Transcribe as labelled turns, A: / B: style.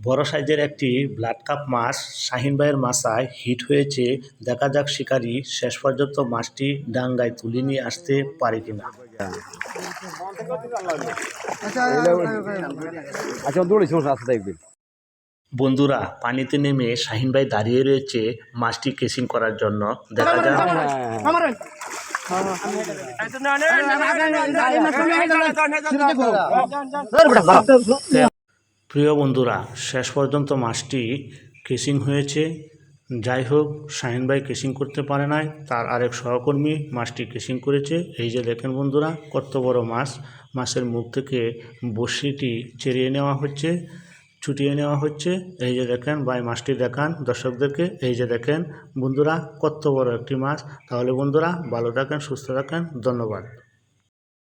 A: বড় সাইজের একটি ব্লাড কাপ মাছ শাহিন ভাইয়ের মাছায় হিট হয়েছে দেখা যাক শিকারি শেষ পর্যন্ত মাছটি ডাঙ্গায় তুলে নিয়ে আসতে পারে কিনা
B: আচ্ছা দৌড়ি
A: বন্ধুরা পানিতে নেমে শাহিন ভাই দাঁড়িয়ে রয়েছে মাছটি কেসিং করার জন্য দেখা যাক
C: আমারে
A: প্রিয় বন্ধুরা, শেষ পর্যন্ত মাছটি কেসিং হয়েছে। যাই হোক, শাহিন ভাই কেসিং করতে পারে নাই, তার আরেক সহকর্মী মাছটি কেসিং করেছে। এই যে দেখেন বন্ধুরা, কত বড় মাছ। মাছের মুখ থেকে বড়শিটি চেরিয়ে নেওয়া হচ্ছে, ছুটিয়ে নেওয়া হচ্ছে। এই যে দেখেন ভাই, মাছটি দেখান দর্শকদেরকে। এই যে দেখেন বন্ধুরা, কত বড় একটি মাছ। তাহলে বন্ধুরা, ভালো থাকেন, সুস্থ থাকেন, ধন্যবাদ।